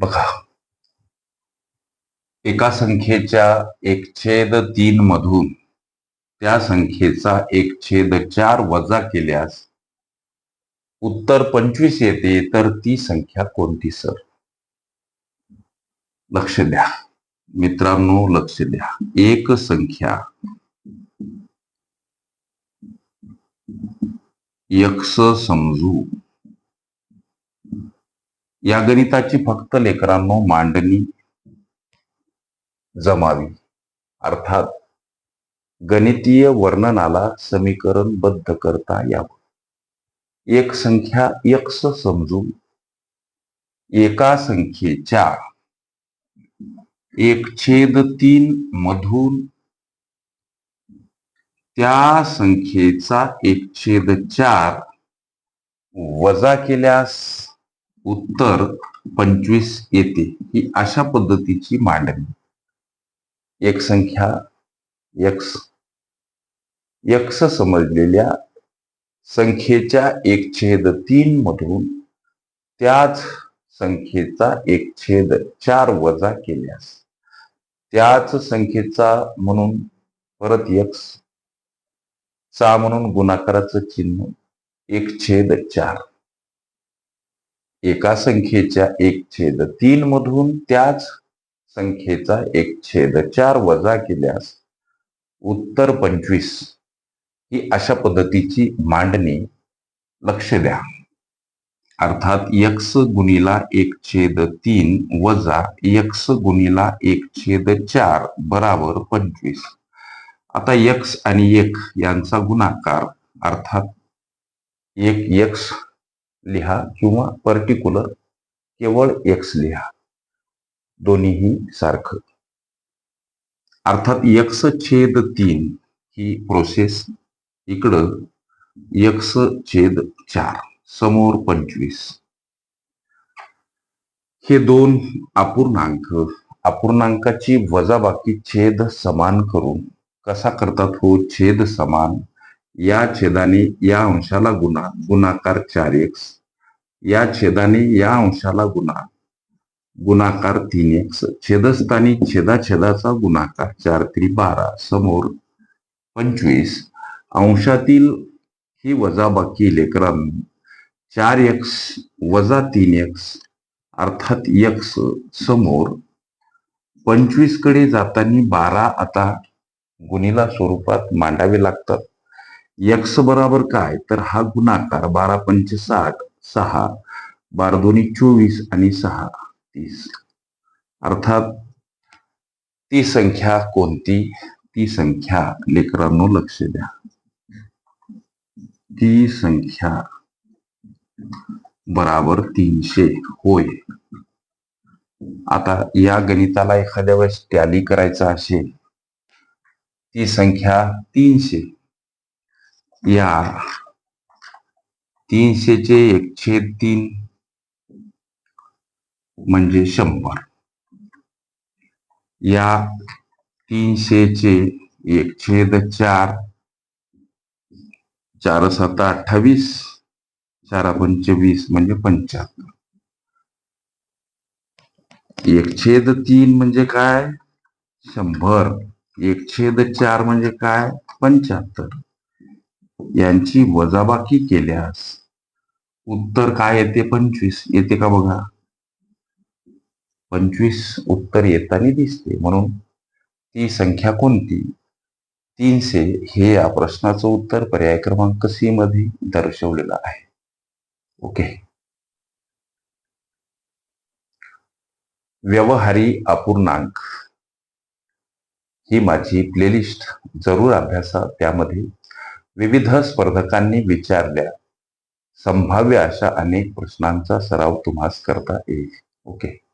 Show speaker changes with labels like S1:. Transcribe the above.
S1: बघा. एका संख्येच्या एक छेद तीन मधून त्या संख्येचा एक छेद चार वजा केल्यास उत्तर पंचवीस येते तर ती संख्या कोणती सर लक्ष द्या. मित्रांनो लक्ष द्या. एक संख्या. यक्ष समजू. या गणिताची फक्त लेकरांनो मांडणी जमावी. अर्थात गणितीय वर्णनाला समीकरण बद्ध करता यावं. एक संख्या यक्स समजून एका संख्येच्या एक छेद तीन मधून त्या संख्येचा एक छेद चार वजा केल्यास उत्तर पंचवीस येते ही अशा पद्धतीची मांडणी. एक संख्या यक्स यक्स समजलेल्या संख्येच्या एक छेद तीन मधून त्याच संख्येचा एक छेद चार वजा केल्यास त्याच संख्येचा म्हणून परत यक्स चा म्हणून गुणाकाराचं चिन्ह एक छेद चार. एका संख्येच्या एक छेद तीन मधून त्याच संख्येचा एक छेद चार वजा केल्यास उत्तर पंचवीस. ही अशा पद्धतीची मांडणी लक्ष द्या. अर्थात यक्स गुणीला एक छेद तीन वजा यक्स गुणीला एक छेद चार बराबर पंचवीस. आता यक्स आणि एक यांचा गुणाकार अर्थात एक यक्स लिहा किंवा पर्टिक्युलर केवळ एक्स लिहा. दोन्हीही सारखं. अर्थात यक्स छेद तीन ही प्रोसेस इकडं यक्स छेद चार समोर पंचवीस. हे दोन अपूर्णांक अपूर्णांकाची वजाबाकी छेद समान करून कसा करतात हो छेद समान? या छेदाने या अंशाला गुणा गुणाकार चार एक्स या छेदाने या अंशाला गुणा गुणाकार तीन एक्स छेदस्थानी छेदाछेदाचा गुणाकार चार त्रि बारा समोर पंचवीस. अंशातील ही वजाबाकी लेकरांनी चार एक्स वजा तीन एक्स अर्थात एक्स समोर पंचवीसकडे जाताना बारा आता गुणीला स्वरूपात मांडावे लागतात. यक्स बराबर काय? तर हा गुणाकार बारा पंच साठ सहा. बारा दोन्ही चोवीस आणि सहा तीस. अर्थात ती संख्या कोणती? ती संख्या लेकरांनो लक्ष द्या. ती संख्या बराबर तीनशे. होय. आता या गणिताला एखाद्या वेळेस टॅली करायचा असेल ती संख्या तीनशे. या तीनशेचे एक छेद तीन म्हणजे शंभर. या तीनशेचे एक छेद चार चार सात अठ्ठावीस चार पंचवीस म्हणजे पंच्याहत्तर. एक छेद तीन म्हणजे काय? शंभर. एक छेद चार म्हणजे काय? पंच्याहत्तर. यांची वजाबाकी केल्यास उत्तर काय येते? पंचवीस. येते का बघा? पंचवीस उत्तर येताना दिसते. म्हणून ती संख्या कोणती? तीनशे. हे या प्रश्नाचं उत्तर पर्याय क्रमांक सी मध्ये दर्शवलेलं आहे. ओके. व्यवहारी अपूर्णांक. ही माझी प्लेलिस्ट जरूर अभ्यासा. त्यामध्ये विविध स्पर्धकांनी विचारल्या संभाव्य अशा अनेक प्रश्नांचा सराव तुम्हास करता येईल. ओके.